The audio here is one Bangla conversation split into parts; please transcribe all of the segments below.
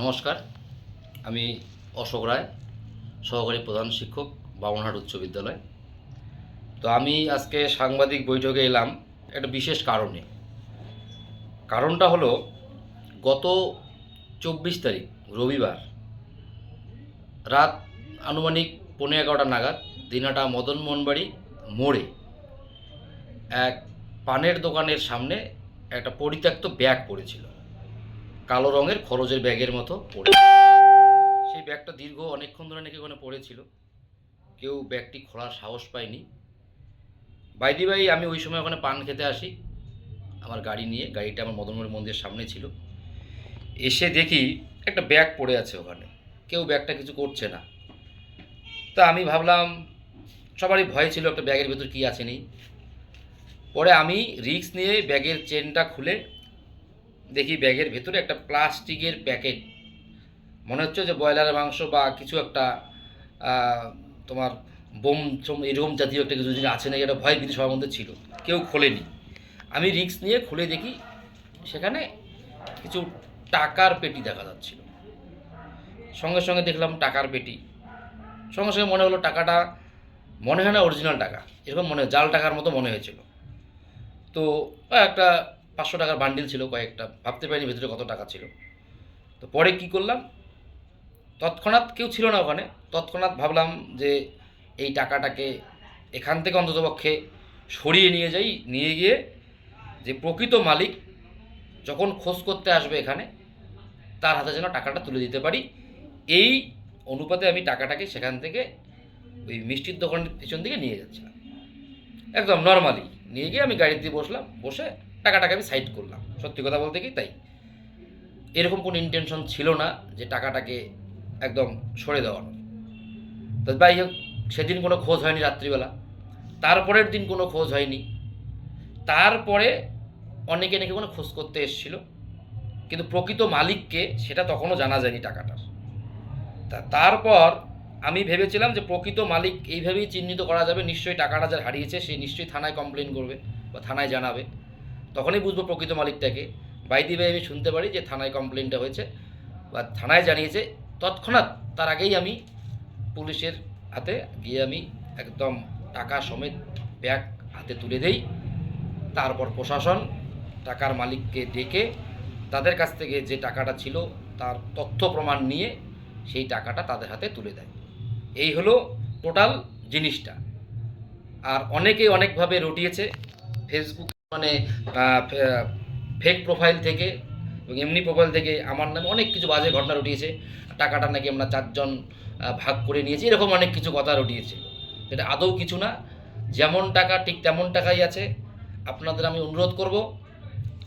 নমস্কার। আমি অশোক রায়, সহকারী প্রধান শিক্ষক, বামনহাট উচ্চ বিদ্যালয়। তো আমি আজকে সাংবাদিক বৈঠকে এলাম একটা বিশেষ কারণে কারণটা হলো, গত চব্বিশ তারিখ, রবিবার, রাত আনুমানিক পনেরো এগারোটা নাগাদ দিনাটা মদন মোহনবাড়ি মোড়ে এক পানের দোকানের সামনে একটা পরিত্যক্ত ব্যাগ পড়েছিল। কালো রঙের খরচের ব্যাগের মতো পড়ে। সেই ব্যাগটা দীর্ঘ অনেকক্ষণ ধরে নাকি ওখানে পড়েছিল। কেউ ব্যাগটি খোলার সাহস পায়নি। বাইদি ভাই আমি ওই সময় ওখানে পান খেতে আসি। আমার গাড়ি নিয়ে, গাড়িটা আমার মদনমোহন মন্দিরের সামনে ছিল। এসে দেখি একটা ব্যাগ পড়ে আছে ওখানে। কেউ ব্যাগটা কিছু করছে না। তা আমি ভাবলাম, সবারই ভয় ছিল একটা ব্যাগের ভেতর কী আছে নেই। পরে আমি রিস্ক নিয়ে ব্যাগের চেনটা খুলে দেখি ব্যাগের ভেতরে একটা প্লাস্টিকের প্যাকেট। মনে হচ্ছে যে ব্রয়লারের মাংস বা কিছু একটা তোমার বোম সোম এরকম জাতীয় একটা কিছু জিনিস আছে না এটা ভয় ভীতি সবার মধ্যে ছিল। কেউ খোলেনি। আমি রিস্ক নিয়ে খুলে দেখি সেখানে কিছু টাকার পেটি দেখা যাচ্ছিল। সঙ্গে সঙ্গে দেখলাম টাকার পেটি। সঙ্গে সঙ্গে মনে হলো টাকাটা মনে হয় না অরিজিনাল টাকা। এরকম মনে জাল টাকার মতো মনে হয়েছিল। তো একটা পাঁচশো টাকার বান্ডিল ছিল কয়েকটা। ভাবতে পারিনি ভেতরে কত টাকা ছিল। তো পরে কি করলাম? তৎক্ষণাৎ কেউ ছিল না ওখানে। তৎক্ষণাৎ ভাবলাম যে এই টাকাটাকে এখান থেকে অন্ততপক্ষে সরিয়ে নিয়ে যাই। নিয়ে গিয়ে যে প্রকৃত মালিক যখন খোঁজ করতে আসবে এখানে, তার হাতে যেন টাকাটা তুলে দিতে পারি। এই অনুপাতে আমি টাকাটাকে সেখান থেকে ওই মিষ্টির দোকানের পিছন দিকে নিয়ে যাচ্ছিলাম। একদম নর্মালি নিয়ে গিয়ে আমি গাড়িতে বসলাম। বসে টাকাটাকে আমি সাইড করলাম। সত্যি কথা বলতে কি তাই? এরকম কোনো ইন্টেনশন ছিল না যে টাকাটাকে একদম সরে দেওয়ানোর তো যাই হোক, সেদিন কোনো খোঁজ হয়নি রাত্রিবেলা। তারপরের দিন কোনো খোঁজ হয়নি। তারপরে অনেকে নাকি কোনো খোঁজ করতে এসেছিল। কিন্তু প্রকৃত মালিককে সেটা তখনও জানা যায়নি টাকাটার। তা তারপর আমি ভেবেছিলাম যে প্রকৃত মালিক এইভাবেই চিহ্নিত করা যাবে। নিশ্চয়ই টাকাটা যার হারিয়েছে, সে নিশ্চয়ই থানায় কমপ্লেন করবে বা থানায় জানাবে। তখনই বুঝব প্রকৃত মালিকটাকে। বাইদি ভাই আমি শুনতে পারি যে থানায় কমপ্লেনটা হয়েছে বা থানায় জানিয়েছে। তৎক্ষণাৎ তার আগেই আমি পুলিশের হাতে গিয়ে আমি একদম টাকা সমেত ব্যাগ হাতে তুলে দেই। তারপর প্রশাসন টাকার মালিককে ডেকে তাদের কাছ থেকে যে টাকাটা ছিল তার তথ্য প্রমাণ নিয়ে সেই টাকাটা তাদের হাতে তুলে দেয়। এই হলো টোটাল জিনিসটা। আর অনেকে অনেকভাবে রটিয়েছে। ফেসবুক মানে ফেক প্রোফাইল থেকে এবং এমনি প্রোফাইল থেকে আমার নামে অনেক কিছু বাজে ঘটনা রটিয়েছে। টাকাটা নাকি আমরা চারজন ভাগ করে নিয়েছি, এরকম অনেক কিছু কথা রটিয়েছে। এটা আদৌ কিছু না। যেমন টাকা, ঠিক তেমন টাকাই আছে। আপনাদের আমি অনুরোধ করব,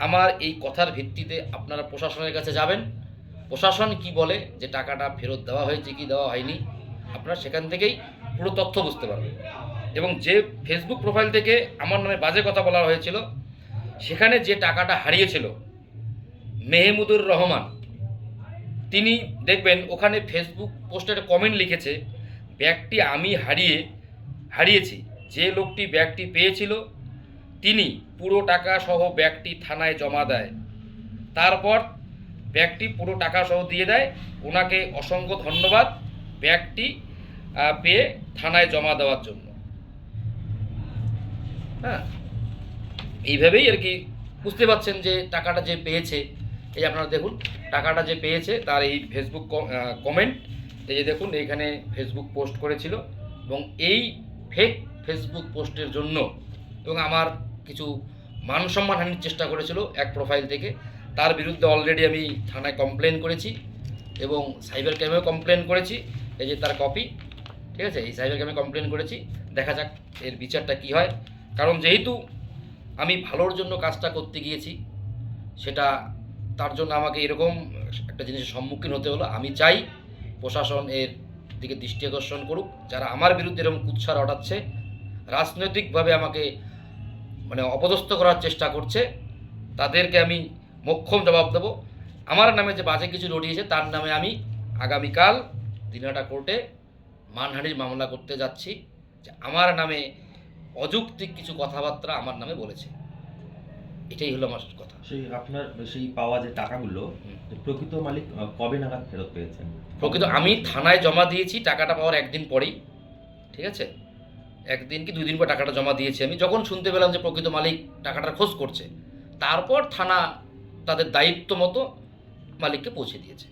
আমার এই কথার ভিত্তিতে আপনারা প্রশাসনের কাছে যাবেন। প্রশাসন কি বলে যে টাকাটা ফেরত দেওয়া হয়েছে কি দেওয়া হয়নি? আপনারা সেখান থেকেই পুরো তথ্য বুঝতে পারবেন। এবং যে ফেসবুক প্রোফাইল থেকে আমার নামে বাজে কথা বলা হয়েছিল, সেখানে যে টাকাটা হারিয়েছিল, মেহমুদুর রহমান, তিনি দেখবেন ওখানে ফেসবুক পোস্টে একটা কমেন্ট লিখেছে, ব্যাগটি আমি হারিয়ে, হারিয়েছি। যে লোকটি ব্যাগটি পেয়েছিল, তিনি পুরো টাকা সহ ব্যাগটি থানায় জমা দেয়। তারপর ব্যাগটি পুরো টাকা সহ দিয়ে দেয়। ওনাকে অসংখ্য ধন্যবাদ। ব্যাগটি পেয়ে থানায় জমা দেওয়ার জন্য। হ্যাঁ? এইভাবেই আর কি বুঝতে পারছেন যে টাকাটা যে পেয়েছে। এই আপনারা দেখুন, টাকাটা যে পেয়েছে তার এই ফেসবুক কমেন্ট এই যে দেখুন, এইখানে ফেসবুক পোস্ট করেছিল এবং এই ফেক ফেসবুক পোস্টের জন্য এবং আমার কিছু মান সম্মান হানির চেষ্টা করেছিল এক প্রোফাইল থেকে। তার বিরুদ্ধে অলরেডি আমি থানায় কমপ্লেন করেছি এবং সাইবার ক্রাইমেও কমপ্লেন করেছি। এই যে তার কপি ঠিক আছে? এই সাইবার আমি কমপ্লেন করেছি। দেখা যাক এর বিচারটা কি হয়। কারণ যেহেতু আমি ভালোর জন্য কাজটা করতে গিয়েছি, সেটা তার জন্য আমাকে এরকম একটা জিনিসের সম্মুখীন হতে হলো। আমি চাই প্রশাসন এর দিকে দৃষ্টি আকর্ষণ করুক। যারা আমার বিরুদ্ধে এরকম কুৎসার অটাচ্ছে, রাজনৈতিকভাবে আমাকে মানে অপদস্থ করার চেষ্টা করছে, তাদেরকে আমি মোক্ষম জবাব দেবো। আমার নামে যে বাজে কিছু রড়িয়েছে তার নামে আমি আগামীকাল দিনাটা কোর্টে মানহানির মামলা করতে যাচ্ছি যে আমার নামে অযৌক্তিক কিছু কথাবার্তা আমার নামে বলেছে। এটাই হলো আমার কথা। সেই আপনার সেই পাওয়া যে টাকাগুলো। প্রকৃত মালিক কবে নাগাদ ফেরত পেয়েছেন? প্রকৃত আমি থানায় জমা দিয়েছি টাকাটা পাওয়ার একদিন পরেই ঠিক আছে? একদিন কি দুই দিন পর টাকাটা জমা দিয়েছি আমি। যখন শুনতে পেলাম যে প্রকৃত মালিক টাকাটার খোঁজ করছে তারপর থানা তাদের দায়িত্ব মতো মালিককে পৌঁছে দিয়েছে।